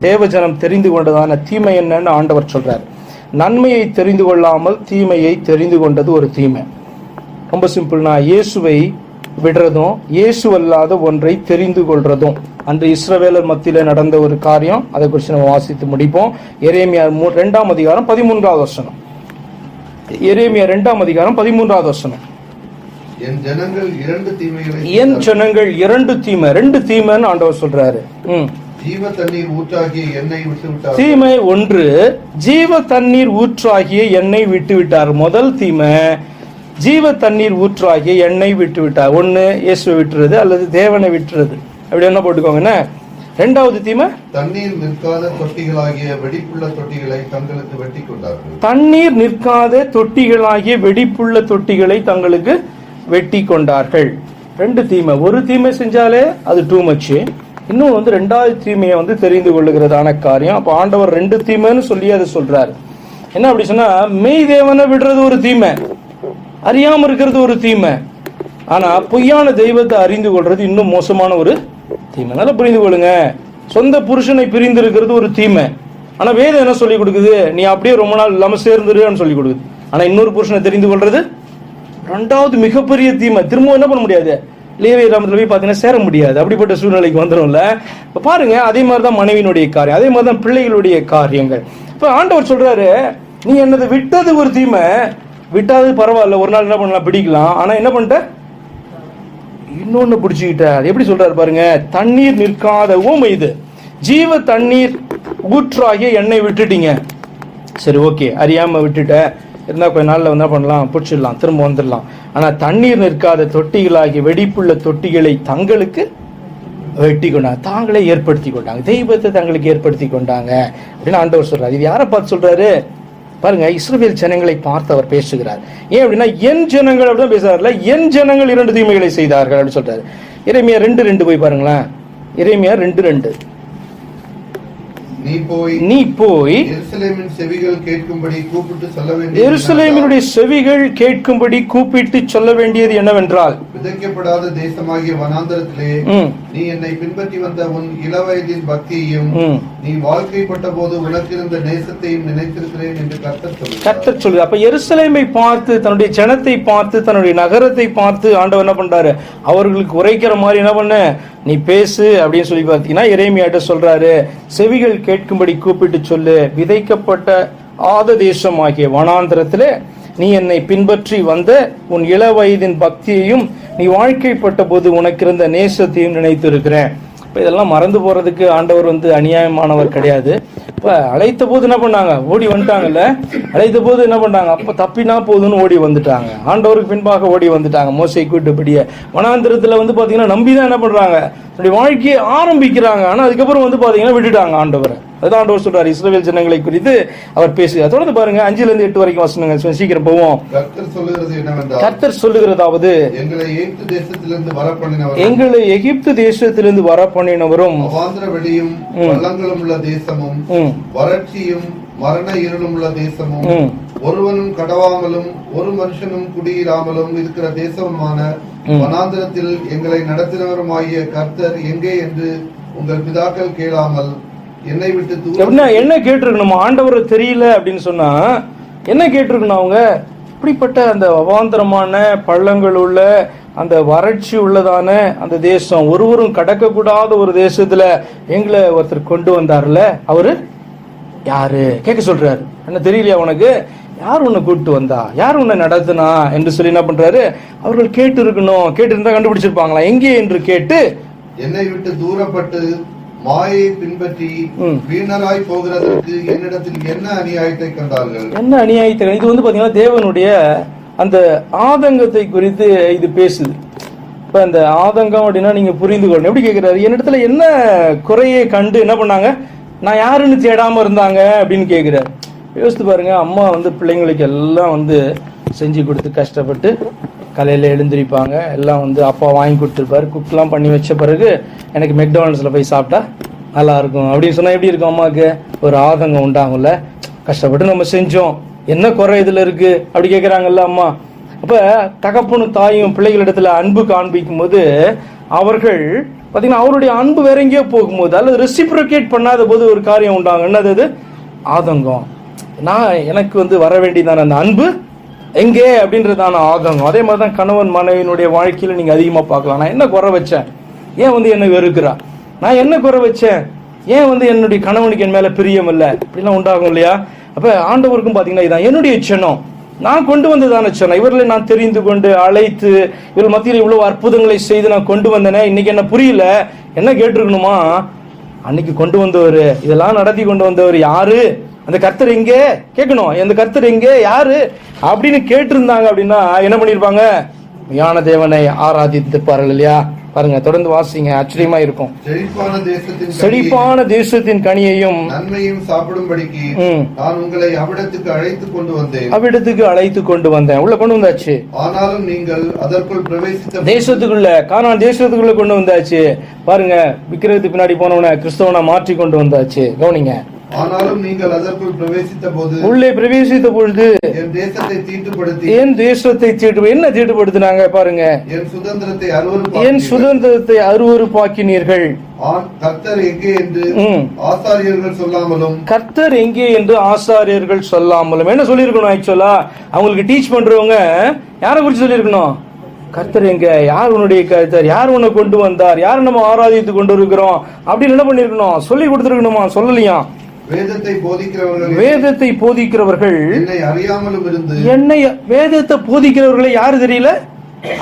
தேவஜனம் தெரிந்து கொண்டதான தீமை என்னன்னு ஆண்டவர் சொல்றார். நன்மையை தெரிந்து கொள்ளாமல் தீமையை தெரிந்து கொண்டது ஒரு தீமை. ரொம்ப சிம்பிள்னா இயேசுவை விடுறதும் இயேசு அல்லாத ஒன்றை தெரிந்து கொள்றதும். அன்று இஸ்ரவேலர் மத்தியில நடந்த ஒரு காரியம் அதை குறித்து நம்ம வாசித்து முடிப்போம். எரேமியா மூ- ரெண்டாம் அதிகாரம் பதிமூன்றாவது வசனம். எரேமியா ரெண்டாம் அதிகாரம் பதிமூன்றாவது வசனம். என் ஜனங்கள் இரண்டு தீமைகளை என் ஜனங்கள் இரண்டு தீமை ரெண்டு தீமைன்னு ஆண்டவர் சொல்றாரு. ம். ஜீவ தண்ணீர் ஊற்றாகிய எண்ணெய் விட்டு விட்டார் தீமை ஒன்று ஜீவ தண்ணீர் ஊற்றாகிய எண்ணெய் விட்டு விட்டார் முதல் தீமை ஜீவ தண்ணீர் ஊற்றாகிய எண்ணெய் விட்டு விட்டார் ஒன்று இயேசுவை விட்டுறது அல்லது தேவனை விட்டுறது. அப்படி என்ன போட்டுக்கோங்கண்ணே ரெண்டாவது தீமை தண்ணீர் நிற்காத தொட்டிகளாகிய வெடிப்புள்ள தொட்டிகளை தங்களுக்கு வெட்டி கொண்டார்கள். தண்ணீர் நிற்காத தொட்டிகளாகிய வெடிப்புள்ள தொட்டிகளை தங்களுக்கு வெட்டி கொண்டார்கள். ரெண்டு தீமை ஒரு தீமை செஞ்சாலே அது டூ மச் இன்னும் வந்து ரெண்டாவது தீமையை வந்து தெரிந்து கொள்ளுகிறதான காரியம். அப்போ ஆண்டவர் ரெண்டு தீமைன்னு சொல்லி அதை சொல்றாரு. என்ன அப்படி சொன்னா மெய் தேவனை விடுறது ஒரு தீமை அறியாம இருக்கிறது ஒரு தீமை. ஆனா பொய்யான தெய்வத்தை அறிந்து கொள்றது இன்னும் மோசமான ஒரு தீமை. நல்லா புரிந்து கொள்ளுங்க. சொந்த புருஷனை பிரிந்து இருக்கிறது ஒரு தீமை. ஆனா வேதம் என்ன சொல்லி கொடுக்குது? நீ அப்படியே ரொம்ப நாள் இல்லாம சேர்ந்துருன்னு சொல்லி கொடுக்குது. ஆனா இன்னொரு புருஷனை தெரிந்து கொள்றது ரெண்டாவது மிகப்பெரிய தீமை. திரும்ப என்ன பண்ண முடியாது? லேவை ராமத்தில் போய் பார்த்தீங்கன்னா சேர முடியாது. அப்படிப்பட்ட சூழ்நிலைக்கு வந்துடும்ல இப்போ பாருங்க அதே மாதிரி தான் மனைவியினுடைய காரியம் அதே மாதிரி தான் பிள்ளைகளுடைய காரியங்கள். இப்போ ஆண்டவர் சொல்றாரு நீ என்னது விட்டது ஒரு தீமை. விட்டாது பரவாயில்ல ஒரு நாள் என்ன பண்ணலாம் பிடிக்கலாம். ஆனா என்ன பண்ணிட்ட? இன்னொன்னு பிடிச்சிக்கிட்ட. அது எப்படி சொல்றாரு பாருங்க தண்ணீர் நிற்காத ஊமை இது. ஜீவ தண்ணீர் ஊற்றாகிய எண்ணெய் விட்டுட்டீங்க. சரி ஓகே அறியாம விட்டுட்ட. இருந்தால் கொஞ்ச நாளில் என்ன பண்ணலாம் பிடிச்சிடலாம் திரும்ப வந்துடலாம். ஆனால் தண்ணீர் நிற்காத தொட்டிகளாகி வெடிப்புள்ள தொட்டிகளை தங்களுக்கு வெட்டி கொண்டாங்க. தாங்களே ஏற்படுத்தி கொண்டாங்க. தெய்வத்தை தங்களுக்கு ஏற்படுத்தி கொண்டாங்க. அப்படின்னு ஆண்டவர் சொல்கிறார் இது யாரை பார்த்து சொல்கிறாரு பாருங்க இஸ்ரவேல் ஜனங்களை பார்த்து அவர் பேசுகிறார். ஏன் அப்படின்னா என் ஜனங்கள் அப்படின்னு பேசுறாருல என் ஜனங்கள் இரண்டு தீமைகளை செய்தார்கள் அப்படின்னு சொல்றாரு. இறைமையா ரெண்டு ரெண்டு போய் பாருங்களேன். இறைமையா ரெண்டு ரெண்டு. நீ போய் நீ போய் எருசலேமின் செவிகள் கேட்கும்படி கூப்பிட்டு சொல்ல வேண்டிய எருசலேமினுடைய செவிகள் கேட்கும்படி கூப்பிட்டு சொல்ல வேண்டியது என்னவென்றால் விதைக்கப்படாத தேசமாகிய வனாந்தரத்திலே நீ என்னை பின்பற்றி வந்த உன் இளவயதின் பக்தியையும். நீ வாழ்க்கைப்பட்ட போது உனக்கிருந்த நேசத்தையும் நினைத்திருக்கிறேன் என்று கர்த்தர் சொல்லு கர்த்தர் அப்ப எருசலேமை பார்த்து தன்னுடைய ஜனத்தை பார்த்து தன்னுடைய நகரத்தை பார்த்து ஆண்டவர் என்ன பண்றாரு? அவர்களுக்கு உரைக்கிற மாதிரி என்ன பண்ண? நீ பேசு அப்படின்னு சொல்லி பார்த்தீங்கன்னா இறைமையாட்ட சொல்றாரு. செவிகள் கேட்கும்படி கூப்பிட்டு சொல்லு. விதைக்கப்பட்ட ஆத தேசம் ஆகிய வனாந்திரத்திலே நீ என்னை பின்பற்றி வந்த உன் இள வயதின் பக்தியையும் நீ வாழ்க்கைப்பட்ட போது உனக்கு இருந்த நேசத்தையும் நினைத்திருக்கிறேன். இப்போ இதெல்லாம் மறந்து போகிறதுக்கு ஆண்டவர் வந்து அநியாயமானவர் கிடையாது. இப்போ அழைத்த போது என்ன பண்ணாங்க? ஓடி வந்துட்டாங்கல்ல? அழைத்த போது என்ன பண்ணாங்க? அப்போ தப்பினா போதுன்னு ஓடி வந்துட்டாங்க. ஆண்டவருக்கு பின்பாக ஓடி வந்துட்டாங்க. மோசை கூட்டுப்படியே வனாந்திரத்தில் வந்து பார்த்தீங்கன்னா நம்பி தான் என்ன பண்ணுறாங்க அப்படி வாழ்க்கையை ஆரம்பிக்கிறாங்க. ஆனால் அதுக்கப்புறம் வந்து பார்த்தீங்கன்னா விட்டுட்டாங்க ஆண்டவரை. அதுதான் ஆண்டவர் சொல்றாரு இஸ்ரவேல் ஜனங்களை குறித்து அவர் பேசுகிறார். தொடர்ந்து பாருங்க அஞ்சுல இருந்து எட்டு வரைக்கும் வசனங்கள். சீக்கிரம் போவோம். கர்த்தர் சொல்லுகிறது என்னவென்றால் கர்த்தர் சொல்லுகிறதாவது எங்களை எகிப்து தேசத்திலிருந்து வர பண்ணினவரும் பள்ளங்களும் உள்ள தேசமும் வறட்சியும் மரண இருளும் உள்ள தேசமும். ஒருவனும் கடவாமலும் ஒரு மனுஷனும் குடியிராமலும் இருக்கிற தேசமுமான வனாந்திரத்தில் எங்களை நடத்தினவருமாகிய கர்த்தர் எங்கே என்று உங்கள் பிதாக்கள் கேளாமல் என்னை விட்டு எப்படின்னா என்ன கேட்டிருக்கணும்? ஆண்டவர் தெரியல அப்படின்னு சொன்னா என்ன கேட்டிருக்கணும் அவங்க? இப்படிப்பட்ட அந்த அவாந்தரமான பள்ளங்கள் உள்ள அந்த வறட்சி உள்ளதான அந்த தேசம் ஒருவரும் கடக்கக்கூடாத ஒரு தேசத்துல எங்களை ஒருத்தர் கொண்டு வந்தார்ல அவரு? யாரு? கேட்க சொல்றாரு. என்ன தெரியலையா உனக்கு? யார் உன்னை கூப்பிட்டு வந்தா? யார் உன்னை நடத்துனா? என்று சொல்லி என்ன பண்றாரு? அவர்கள் கேட்டு இருக்கணும் கேட்டு இருந்தா கண்டுபிடிச்சிருப்பாங்களா? எங்கே? என்று கேட்டு என்னை விட்டு தூரப்பட்டு மாயை பின்பற்றி. வீணராய் போகிறதற்கு என்னிடத்தில் என்ன அநியாயத்தை கண்டார்கள்? என்ன அநியாயத்தை? இது வந்து பாத்தீங்கன்னா தேவனுடைய அந்த ஆதங்கத்தை குறித்து இது பேசுது. இப்ப அந்த ஆதங்கம் அப்படின்னா நீங்க புரிந்து கொள்ளணும். எப்படி கேக்குறாரு? என்னிடத்துல என்ன குறையை கண்டு என்ன பண்ணாங்க? நான் யாருன்னு தேடாம இருந்தாங்க அப்படின்னு கேக்குறாரு. யோசித்து பாருங்க அம்மா வந்து பிள்ளைங்களுக்கு எல்லாம் வந்து செஞ்சு கொடுத்து கஷ்டப்பட்டு காலையில் எழுந்திருப்பாங்க. எல்லாம் வந்து அப்பா வாங்கி கொடுத்துருப்பாரு. குக்லாம் பண்ணி வச்ச பிறகு எனக்கு மெக்டானல்ட்ஸில் போய் சாப்பிட்டா நல்லாயிருக்கும் அப்படின்னு சொன்னால் எப்படி இருக்கும் அம்மாவுக்கு? ஒரு ஆதங்கம் உண்டாகும்ல. கஷ்டப்பட்டு நம்ம செஞ்சோம். என்ன குறை இதில் இருக்குது அப்படி கேட்குறாங்கல்ல அம்மா. அப்போ தகப்பனும் தாயும் பிள்ளைகளிடத்தில் அன்பு காண்பிக்கும் போது அவர்கள் பார்த்தீங்கன்னா அவருடைய அன்பு வேற எங்கேயோ போகும்போது அல்லது ரெசிப்ரோகேட் பண்ணாத போது ஒரு காரியம் உண்டாகும். என்னது அது ஆதங்கம். நான் எனக்கு வந்து வர வேண்டியதான அந்த அன்பு எங்கே அப்படின்றதான ஆதங்கம். அதே மாதிரி தான் கணவன் மனைவியினுடைய வாழ்க்கையில் நீங்கள் அதிகமாக பார்க்கலாம். நான் என்ன குறை வச்சேன்? ஏன் வந்து என்னை வெறுக்கிறா? நான் என்ன குறை வச்சேன்? ஏன் வந்து என்னுடைய கணவனுக்கு என் மேலே பிரியம் இல்லை? இப்படிலாம் உண்டாகும் இல்லையா? அப்போ ஆண்டவருக்கும் பார்த்தீங்கன்னா இதான். என்னுடைய சின்னம். நான் கொண்டு வந்ததான சொன்ன இவர்களை நான் தெரிந்து கொண்டு அழைத்து இவர் மத்தியில் இவ்வளவு அற்புதங்களை செய்து நான் கொண்டு வந்தேனே இன்னைக்கு என்ன புரியல? என்ன கேட்டிருக்கணுமா? அன்னைக்கு கொண்டு வந்தவர். இதெல்லாம் நடத்தி கொண்டு வந்தவர் யாரு? அந்த கர்த்தர் எங்கே? கேட்கணும். அந்த கர்த்தர் எங்கே? யாரு? அப்படின்னு கேட்டிருந்தாங்க அப்படின்னா என்ன பண்ணிருப்பாங்க? ஞான தேவனை ஆராதித்திருப்பார்கள் இல்லையா? பாருங்க தொடர்ந்து வாசிங்க. ஆச்சரியமா இருக்கும். செழிப்பான தேசத்தின் கனியையும் நன்மையும் சாப்பிடும்படிக்கு நான் உங்களை அவ்விடத்துக்கு அழைத்து கொண்டு வந்தேன். அவ்விடத்துக்கு அழைத்து கொண்டு வந்தேன். உள்ள கொண்டு வந்தாச்சு. ஆனாலும் நீங்கள் அதற்குள் பிரவேசித்த தேசத்துக்குள்ள கானான் தேசத்துக்குள்ள கொண்டு வந்தாச்சு. பாருங்க விக்கிரகத்துக்கு பின்னாடி போனவன கிறிஸ்தவனை மாற்றி கொண்டு வந்தாச்சு. கவனிங்க. ஆனாலும் நீங்கள் அதற்குள் பிரவேசித்த போது உள்ளே பிரவேசித்த பொழுது என் தேசத்தை தீட்டுப்படுத்தி என் தேசத்தை தீட்டு என்ன தீட்டுப்படுத்தினாங்க பாருங்க. என் சுதந்திரத்தை என் அருவருப்பாக்கினீர்கள். சுதந்திரத்தை அருவருப்பாக்கினீர்கள் கர்த்தர் எங்கே என்று. ஆசாரியர்கள் சொல்லாமலும் கர்த்தர் எங்கே என்று ஆசாரியர்கள் சொல்லாமலும் என்ன சொல்லியிருக்கணும் ஆக்சுவலா அவங்களுக்கு டீச் பண்றவங்க யாரை குறிச்சு சொல்லியிருக்கணும்? கர்த்தர் எங்க? யார் உன்னுடைய கர்த்தர்? யார் உன்னை கொண்டு வந்தார்? யார் நம்ம ஆராதித்து கொண்டு இருக்கிறோம் அப்படின்னு என்ன பண்ணிருக்கணும் சொல்லி கொடுத்துருக்கணுமா? சொல்லலையா? வேதத்தை போதிக்கிறவர்கள் வேதத்தை போதிக்கிறவர்கள் என்னை அறியாமலும் இருந்து என்னை வேதத்தை போதிக்கிறவர்களை யாரு தெரியல?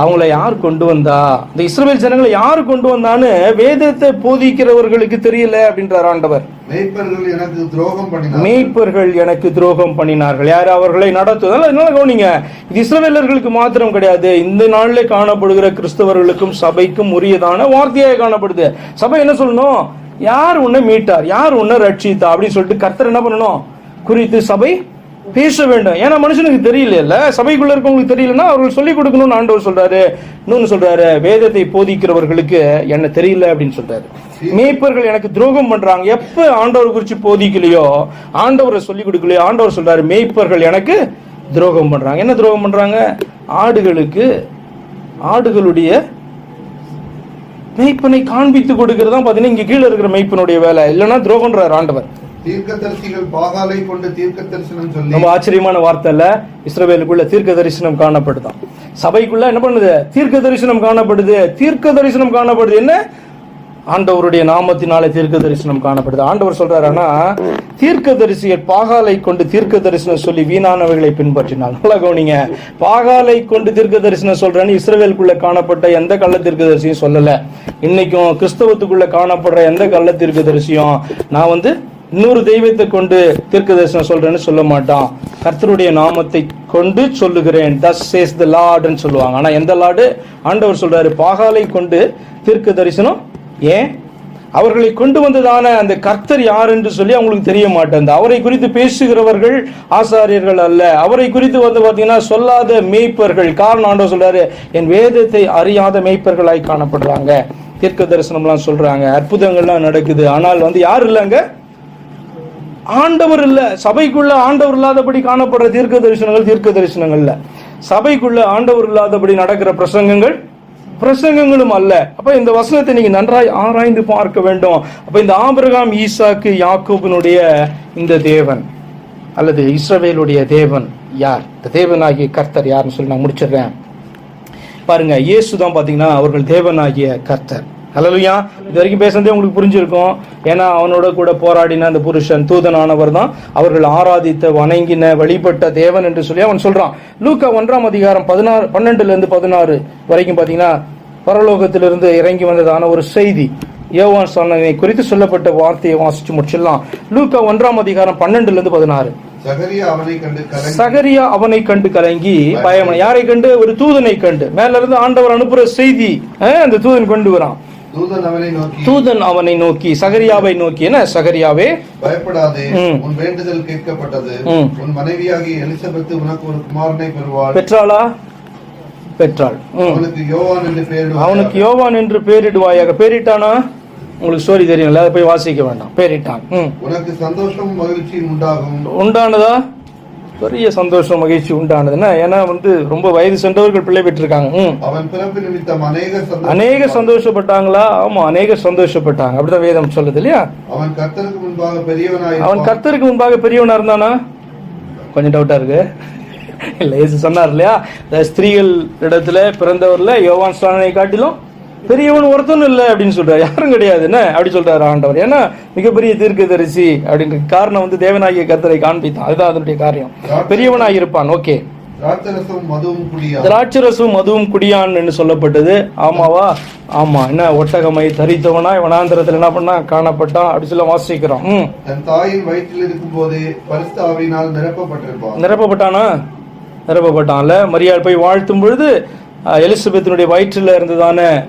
அவங்கள யார் கொண்டு வந்தா? இந்த இஸ்ரவேல் ஜனங்களை யார் கொண்டு வந்தான்னு வேதத்தை போதிக்கிறவர்களுக்கு தெரியல அப்படின்றார் ஆண்டவர். மேய்ப்பர்கள் எனக்கு துரோகம் பண்ணினார் மேய்ப்பர்கள் எனக்கு துரோகம் பண்ணினார்கள். யார் அவர்களை நடத்துவதால் அதனால கவனிங்க. இது இஸ்ரவேலர்களுக்கு மாத்திரம் கிடையாது. இந்த நாளிலே காணப்படுகிற கிறிஸ்தவர்களுக்கும் சபைக்கும் உரியதான வார்த்தையாக காணப்படுது. சபை என்ன சொல்லணும்? யார் உன்னை மீட்டார்? யார் உன்னை ரட்சித்தா? அப்படின்னு சொல்லிட்டு கர்த்தர் என்ன பண்ணணும்? குறித்து சபை பேச வேண்டும். ஏன்னா மனுஷனுக்கு தெரியல இல்ல சபைக்குள்ள இருக்கவங்களுக்கு தெரியலன்னா அவர்கள் சொல்லிக் கொடுக்கணும்னு ஆண்டவர் சொல்றாரு. இன்னொன்னு சொல்றாரு வேதத்தை போதிக்கிறவர்களுக்கு என்ன தெரியல அப்படின்னு சொல்றாரு. மேய்ப்பர்கள் எனக்கு துரோகம் பண்றாங்க. எப்ப ஆண்டவர் குறிச்சு போதிக்கலையோ ஆண்டவரை சொல்லிக் கொடுக்கலையோ ஆண்டவர் சொல்றாரு மேய்ப்பர்கள் எனக்கு துரோகம் பண்றாங்க. என்ன துரோகம் பண்றாங்க? ஆடுகளுக்கு ஆடுகளுடைய மேய்ப்பனை காண்பித்து கொடுக்கறது தான் பாத்தீங்கன்னா இங்க கீழே இருக்கிற மேய்ப்பனுடைய வேலை. இல்லைன்னா துரோகம்ன்றார் ஆண்டவர். தீர்க்கதரிசிகள் பாகாலை கொண்டு தீர்க்க தரிசனம் சொல்லி ரொம்ப ஆச்சரியமான வார்த்தை இல்ல? இஸ்ரவேலுக்குள்ள தீர்க்க தரிசனம் காணப்படுதான். சபைக்குள்ள என்ன பண்ணுது? தீர்க்க தரிசனம் காணப்படுது. தீர்க்க தரிசனம் காணப்படுது. என்ன? ஆண்டவருடைய நாமத்தினாலே தீர்க்க தரிசனம் காணப்படுது. ஆண்டவர் சொல்றாரு ஆனா தீர்க்க தரிசியர் பாகாலை கொண்டு தீர்க்க தரிசனம் சொல்லி வீணானவைகளை பின்பற்றினால் நல்லா கவனிங்க. பாகாலை கொண்டு தீர்க்க தரிசனம் சொல்றேன்னு இஸ்ரவேலுக்குள்ள காணப்பட்ட எந்த கள்ள தீர்க்க தரிசியும் சொல்லல. இன்னைக்கும் கிறிஸ்தவத்துக்குள்ள காணப்படுற எந்த கள்ள தீர்க்க தரிசியம் நான் வந்து இன்னொரு தெய்வத்தை கொண்டு தீர்க்க தரிசனம் சொல்றேன்னு சொல்ல மாட்டான். கர்த்தருடைய நாமத்தை கொண்டு சொல்லுகிறேன். தஸ் சேஸ் த லார்டுன்னு சொல்லுவாங்க. ஆனா எந்த லார்டு ஆண்டவர் சொல்றாரு பாகாலை கொண்டு தீர்க்க தரிசனம் ஏன்? அவர்களை கொண்டு வந்ததான அந்த கர்த்தர் யார் என்று சொல்லி அவங்களுக்கு தெரிய மாட்டேன் அவரை குறித்து பேசுகிறவர்கள் ஆசாரியர்கள் அல்ல. அவரை குறித்து வந்து பார்த்தீங்கன்னா சொல்லாத மேய்ப்பர்கள். காரணம் ஆண்டவர் சொல்றாரு என் வேதத்தை அறியாத மேய்ப்பர்களாய் காணப்படுறாங்க. தீர்க்க தரிசனம்லாம் சொல்றாங்க அற்புதங்கள்லாம் நடக்குது. ஆனால் வந்து யார் இல்லைங்க ஆண்டவர் இல்லை. சபைக்குள்ள ஆண்டவர் இல்லாதபடி காணப்படுற தீர்க்க தரிசனங்கள் தீர்க்க தரிசனங்கள்ல. சபைக்குள்ள ஆண்டவர் இல்லாதபடி நடக்கிற பிரசங்கங்கள் பிரசங்கங்களும் அல்ல. அப்ப இந்த வசனத்தை நீங்க நன்றாய் ஆராய்ந்து பார்க்க வேண்டும். அப்ப இந்த ஆபிரகாம் ஈசாக்கு யாக்கோபினுடைய இந்த தேவன் அல்லது இஸ்ரவேலுடைய தேவன் யார்? இந்த தேவனாகிய கர்த்தர் யாருன்னு சொல்லி நான் முடிச்சிடுறேன். பாருங்க இயேசு தான் பாத்தீங்கன்னா அவர்கள் தேவனாகிய கர்த்தர். ஹalleluya. இது வரைக்கும் பேசுனதே உங்களுக்கு புரிஞ்சிருக்கும். ஏன்னா அவனோட கூட போராடின அந்த புருஷன் தூதனானவர் தான். அவர்கள் ஆராதித்த வணங்கின வழிபட்ட தேவன் என்று சொல்லி அவன் சொல்றான். லூக்கா ஒன்றாம் அதிகாரம் பதினாறு பன்னெண்டுல இருந்து பதினாறு வரைக்கும் பாத்தீங்கன்னா பரலோகத்திலிருந்து இறங்கி வந்ததான ஒரு செய்தி. யோவான் சொன்னதை குறித்து சொல்லப்பட்ட வார்த்தையை வாசிச்சு முடிச்சிடலாம். லூக்கா ஒன்றாம் அதிகாரம் பன்னெண்டுல இருந்து பதினாறு. சகரியா அவனை கண்டு கலங்கி. பயமன யாரை கண்டு ஒரு தூதனை கண்டு. மேல இருந்து ஆண்டவர் அனுப்புற செய்தி அந்த தூதன் கொண்டு வரான். தூதன் அவனை நோக்கி தூதன் அவனை நோக்கி சகரியாவை நோக்கி என்ன? சகரியாவே பயப்படாதே. உன் வேண்டுதல் கேட்கப்பட்டது. உன் மனைவியாகி எலிசபெத் உனக்கு ஒரு குமாரனை பெறுவாள். பெற்றாளா? பெற்றாள். அவனுக்கு யோவான் என்று பெயரிடுவாயாக. அவனுக்கு யோவான் என்று பேரிடுவாயாக பேரிட்டானா உங்களுக்கு ஸ்டோரி தெரியும்ல அதை போய் வாசிக்க வேண்டாம். பேரிட்டான். உனக்கு சந்தோஷமும் மகிழ்ச்சியும் உண்டாகும். உண்டானதா? பெரிய சந்தோஷம் மகிழ்ச்சி உண்டானதுன்னா ஏன்னா வந்து ரொம்ப வயது சென்றவர்கள் பிள்ளை பெற்றிருக்காங்க. அநேக சந்தோஷப்பட்டாங்களா? ஆமா அநேக சந்தோஷப்பட்டாங்க. அப்படிதான் வேதம் சொல்லுது இல்லையா? அவன் கர்த்தருக்கு முன்பாக பெரியவனாய் அவன் கர்த்தருக்கு முன்பாக பெரியவனா இருந்தானா? கொஞ்சம் டவுட்டா இருக்கு. இல்ல சொன்னார் இல்லையா? ஸ்திரீகள் இடத்துல பிறந்தவர்ல யோவான் ஸ்நானனை காட்டிலும் பெரியவன் ஒருத்தனும் இல்லை அப்படின்னு சொல்றாரு. யாரும் கிடையாது. என்ன? அப்படி சொல்றாரு ஆண்டவர். ஏன்னா மிகப்பெரிய தீர்க்கதரிசி அப்படின்ற காரணம் வந்து தேவனாகிய கர்த்தரை காண்பித்தான். அதுதான் அதனுடைய காரியம். பெரியவனாய் இருப்பான். ஓகே. திராட்சரசம் மதுவும் குடியா? திராட்சரசும் மதுவும் குடியான் என்று சொல்லப்பட்டது. ஆமாவா? ஆமா. என்ன? ஒட்டகமை தரித்தவனா? வனாந்திரத்துல என்ன பண்ணா? காணப்பட்டான். அப்படி சொல்ல வாசிக்கிறோம். தன் தாயின் வயிற்றில் இருக்கும் போதே பரிசுத்தாவினால் நிரப்பப்பட்டிருப்பான். நிரப்பப்பட்டானா? நிரப்பப்பட்டான்ல. மரியாள் போய் வாழ்த்தும் பொழுது எலிசபெத்தினுடைய வயிற்றில் இருந்ததான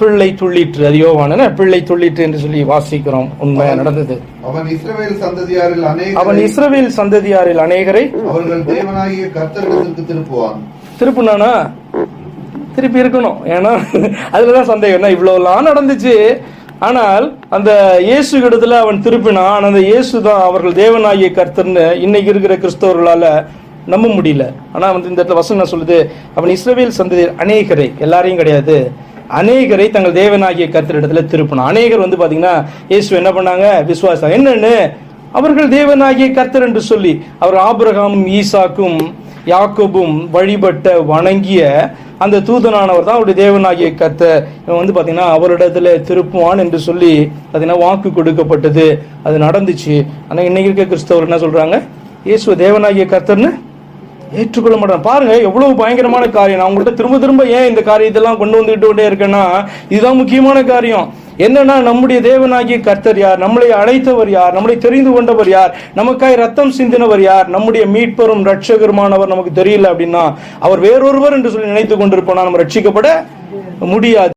பிள்ளை துள்ளிற்று அது யோவான பிள்ளை துள்ளிற்று என்று சொல்லி வாசிக்கிறோம். உண்மை நடந்தது. அவன் இஸ்ரவேல் சந்ததியாரில் அவன் இஸ்ரவேல் சந்ததியாரில் அநேகரை அவர்கள் தேவனாகிய கர்த்தரிடத்திற்கு திருப்புவான். திருப்பினானா? திருப்பி இருக்கணும். ஏன்னா அதுலதான் சந்தேகம். என்ன இவ்வளவுலாம் நடந்துச்சு. ஆனால் அந்த இயேசு இடத்துல அவன் திருப்பினான். அந்த இயேசு தான் அவர்கள் தேவனாகிய கர்த்தர்னு இன்னைக்கு இருக்கிற கிறிஸ்தவர்களால நம்ப முடியல. ஆனா வந்து இந்த இடத்துல வசனம் சொல்லுது? அவன் இஸ்ரவேல் சந்ததி அநேகரை. எல்லாரையும் கிடையாது. அநேகரை தங்கள் தேவனாகிய கர்த்தரிடத்துல திருப்பணும் அநேகர் வந்து பார்த்தீங்கன்னா இயேசு என்ன பண்ணாங்க? விசுவாசம் என்னன்னு? அவர்கள் தேவனாகிய கர்த்தர் என்று சொல்லி அவர் ஆபிரகாமும் ஈசாக்கும் யாக்கோபும் வழிபட்ட வணங்கிய அந்த தூதனானவர் தான் அவருடைய தேவனாகிய கர்த்தர். இவன் வந்து பார்த்தீங்கன்னா அவரிடத்துல திருப்புவான் என்று சொல்லி பார்த்தீங்கன்னா வாக்கு கொடுக்கப்பட்டது. அது நடந்துச்சு. ஆனால் இன்னைக்கு இருக்க கிறிஸ்தவர் என்ன சொல்றாங்க? இயேசு தேவனாகிய கர்த்தர்னு ஏற்றுக்கொள்ள மாட்டேன் பாருங்க எவ்வளவு பயங்கரமான காரியம். நான் உங்கள்கிட்ட திரும்ப திரும்ப ஏன் இந்த காரியத்தெல்லாம் கொண்டு வந்துட்டு கொண்டே இருக்கேன்னா இதுதான் முக்கியமான காரியம். என்னன்னா நம்முடைய தேவனாகிய கர்த்தர் யார்? நம்மளை அழைத்தவர் யார்? நம்மளை தெரிந்து கொண்டவர் யார்? நமக்காய் ரத்தம் சிந்தினவர் யார்? நம்முடைய மீட்பரும் ரட்சகருமானவர் நமக்கு தெரியல அப்படின்னா அவர் வேறொருவர் என்று சொல்லி நினைத்து கொண்டிருப்போம். நம்ம ரட்சிக்கப்பட முடியாது.